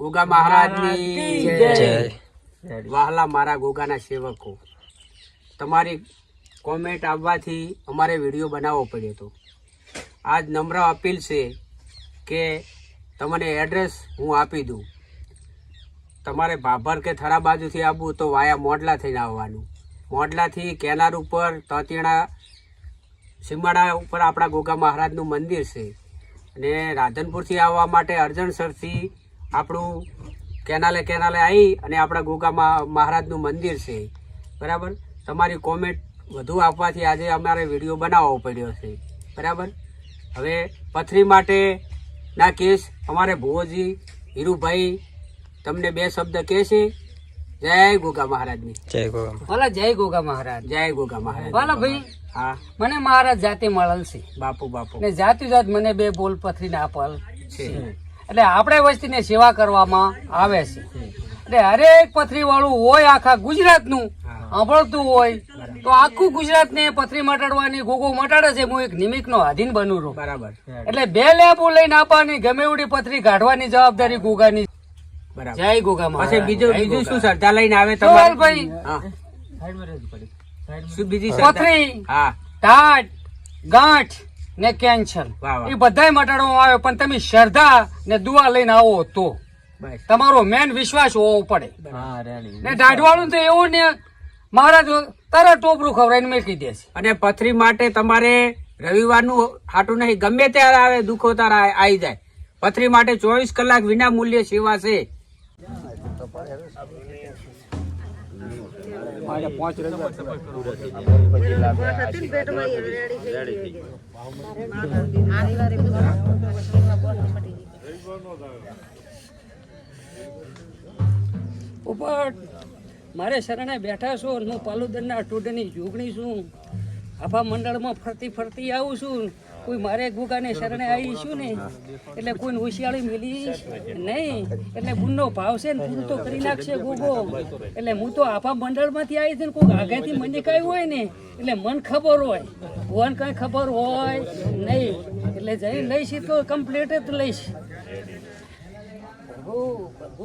ગોગા મહારાજની જય. વાહલા મારા ગોગાના સેવકો. તમારી કોમેન્ટ આવવાથી અમારે વીડિયો બનાવવો પડ્યો હતો. આજ નમ્ર અપીલ છે કે તમને એડ્રેસ હું આપી દઉં. તમારે ભાભર કે થરા બાજુથી આવવું તો વાયા મોડલા થઈને આવવાનું. મોડલાથી કેનાર ઉપર તતીણા સીમાડા ઉપર આપણા ગોગા મહારાજનું મંદિર છે. અને રાધનપુરથી આવવા માટે અર્જણસરથી આપણું કેનાલે કેનાલે આવી અને આપણા ગુગામાં મહારાજનું મંદિર છે. બરાબર? તમારી કોમેન્ટ વધુ આપવાથી આજે અમારે વીડિયો બનાવવો પડ્યો છે. બરાબર? હવે પથરી માટે ના કેસ અમારે ભુવોજી હીરુભાઈ તમને બે શબ્દ કહે છે. જય ગોગા મહારાજની. જય ગોગા ભલા જય ગોગા મહારાજ. જય ગોગા મહારાજ. ભલા ભાઈ હા. મને મહારાજ જાતે મળલ છે. બાપુ બાપુ. ને જાતે જાત મને બે બોલ પથરી ના આપેલ છે. એટલે આપણે વસ્તીને સેવા કરવામાં આવે છે. એટલે હરેક પથરી વાળું હોય આખા ગુજરાતનું. સાંભળતું હોય તો આખું ગુજરાતને પથરી મટાડવાની ગોગો મટાડે છે. હું એક નિમિત્તનો આધીન બનું છું. બરાબર. એટલે બે લેબુ લઈને આપવાની ગમે એવડી પથરી કાઢવાની જવાબદારી ગોગાની બરાબર. જય ગોગા પછી બીજું બીજું. શું શ્રદ્ધા લઈને આવે તમારે? ભાઈ. બીજી પથરી. હા. ટાટ. ગાંઠ. ને કેન્સર. એ બધાય મટાડવામાં આવે પણ તમે શ્રદ્ધા ને દુઆ લઈને આવો તો. તમારો મેન વિશ્વાસ હોવો પડે. ને દાઢવાળું તો એવું ને મહારાજ તારા ટોપરું ખવડાવીને મેકી દેશે અને પથરી માટે તમારે રવિવારનું હાટું નહીં ગમે ત્યારે આવે દુખો તારા આવી જાય. પથરી માટે ચોવીસ કલાક વિના મૂલ્ય સેવા છે. ઉપર મારે શરણે બેઠા છું હું પાલુદરના ટોડની જોગણી છું. આભા મંડળમાં ફરતી ફરતી આવું છું. કોઈ મારે ગુગાને શરણે આવી છું ને? એટલે કોઈને હોશિયાળી મિલીશ નહીં. એટલે બુનનો ભાવ છે ને તો કરી નાખશે ગોગો. એટલે હું તો આપા મંડળમાંથી આવી છું ને કોઈ આગળથી મને કાંઈ હોય ને, એટલે મન ખબર હોય. ભગવાન કાંઈ ખબર હોય નહીં. એટલે જઈ લઈશ તો કમ્પ્લીટ જ લઈશ. પ્રભુ પ્રભુ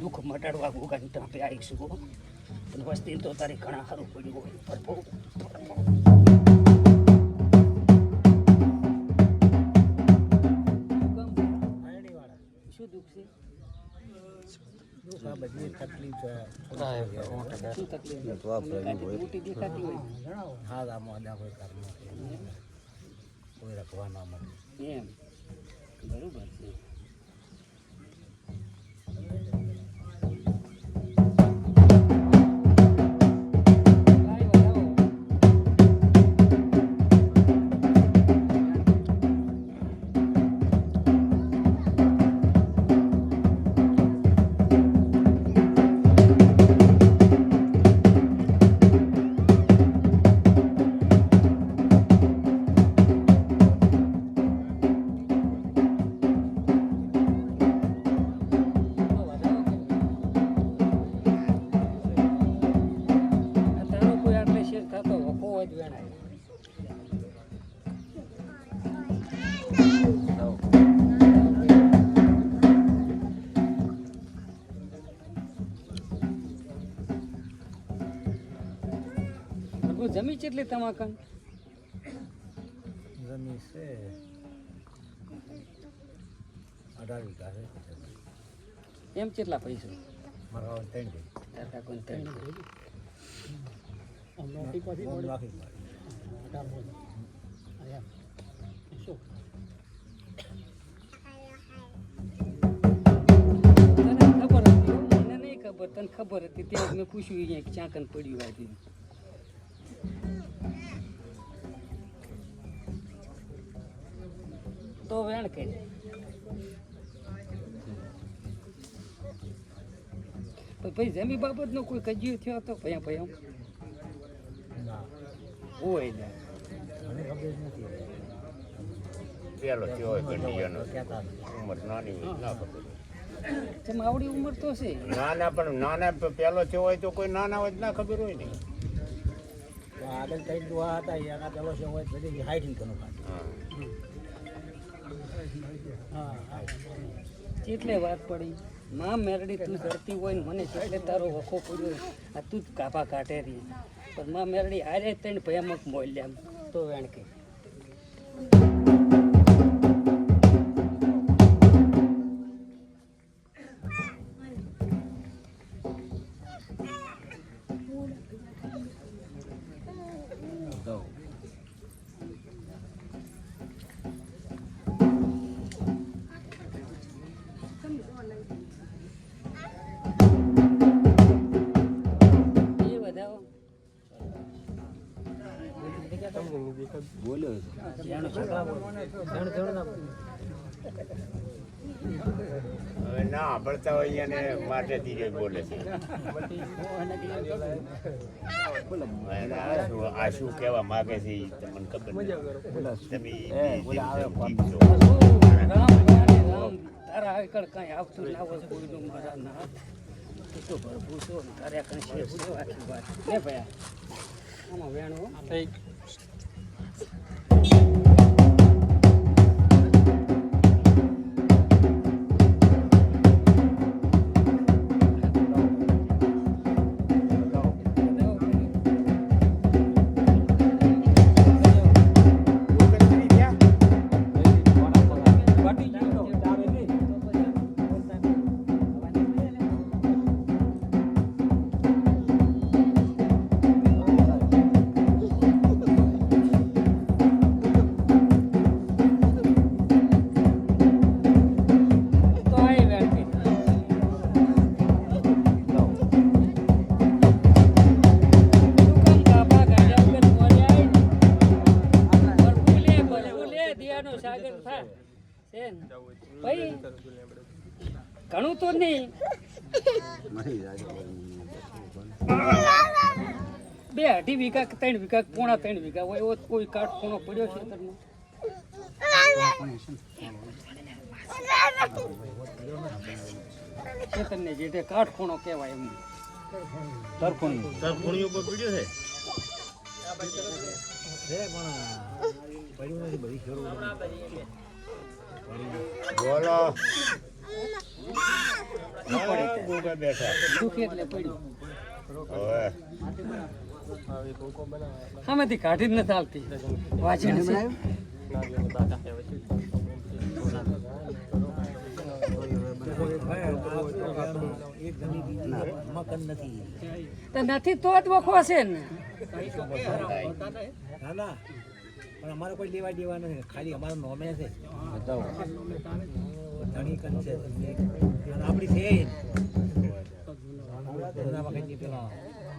દુઃખ મટાડવા ગોગાની તરફે આવીશું અને વસ્તી તો તારી ઘણા સારું પડ્યું હોય પ્રભુ શું દુઃખ છે? શું તકલીફ છે? કાંઈથી મોટી દેખાતી મળે. એમ. બરોબર છે. જમી કેટલી તમાકન? એમ કેટલા પૈસા? તારા કોઈ ત્રણ છે. તને ખબર હતી? હો, મને નહીં ખબર તને ખબર હતી. ત્યાં મેં પૂછ્યું અહીંયા ક્યાં કન પડ્યું આ તો વેણ કે પછી જમી બાબતનો કોઈ કજિયો થયો હતો ભયા ભયા પેલો થયો હોય નાની હોય આવડી ઉંમર તો છે. નાના પણ નાના પેલો થયો હોય તો કોઈ નાના હોય ના ખબર હોય નહીં આગળ કઈ દુઆ હતા એના પેલો છે, હોય બધી હાઈટ નીકળો હા. કેટલે વાત પડી. માં મેરડી તું કરતી હોય મને એટલે તારો વખો પડ્યો આ તું જ કાપા કાઢે રહી પણ માં મેરડી આરે તને ભયામક મોલ્યા તો વેણ કે એ વધાવો હવે ના સાંભળતા હોય એને માટે ધીરે બોલે છે. અને આ શું- કહેવા માગે છે તમને ખબર તમે તારા આગળ કઈ આવતું ના હોય મારા ના. તું ને તારે કઈ છે? વાત ને ભયા આમાં વેણો. ઘણું તો નહીં. બે અઢી વીઘા ત્રણ વીઘા પોણા ત્રણ વીઘા હોય એવો કોઈ કાઠ ખૂણો પડ્યો છે તમને ખેતરને જે કાઠ ખૂણો કહેવાય એમ. તરફુણીઓ પર પીડ્યો છે? બોલો. હા, ગોગા બેઠા દુઃખ એટલે પડ્યું હવે સામેથી કાઢી જ નથી આવતી વાંચન નથી તો જ વખો છે ને. ના ના. પણ અમારે કોઈ લેવા દેવા નથી. ખાલી અમારો નોમે છે. ધણી કન છે. આપણી છે